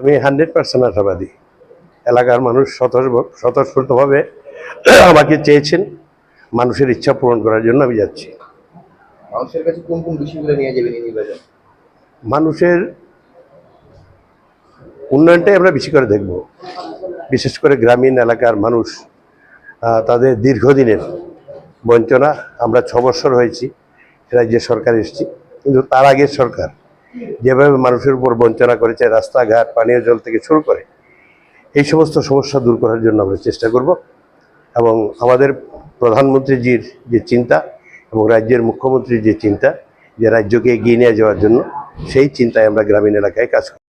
আমি hundred percent আশাবাদী। এলাকার মানুষ স্বতঃস্ফূর্তভাবে আমাকে চেয়েছেন মানুষের ইচ্ছা পূরণ করার জন্য আমি যাচ্ছি। মানুষের কাছে কোন কোন বিষয়গুলো নিয়ে যাবেন নির্বাচন? মানুষের উন্নয়নটাই আমরা বেশি করে দেখব। বিশেষ করে গ্রামীণ এলাকার মানুষ তাদের দীর্ঘদিনের বঞ্চনা আমরা ছ বছর হয়েছি রাজ্যের সরকার এসেছি কিন্তু তার আগের সরকার যেভাবে মানুষের উপর বঞ্চনা করেছে, রাস্তাঘাট, পানীয় জল থেকে শুরু করে, এই সমস্ত সমস্যা দূর করার জন্য আমরা চেষ্টা করব। এবং আমাদের প্রধানমন্ত্রীজির যে চিন্তা এবং রাজ্যের মুখ্যমন্ত্রীর যে চিন্তা, যে রাজ্যকে এগিয়ে নিয়ে যাওয়ার জন্য, সেই চিন্তায় আমরা গ্রামীণ এলাকায় কাজ করব।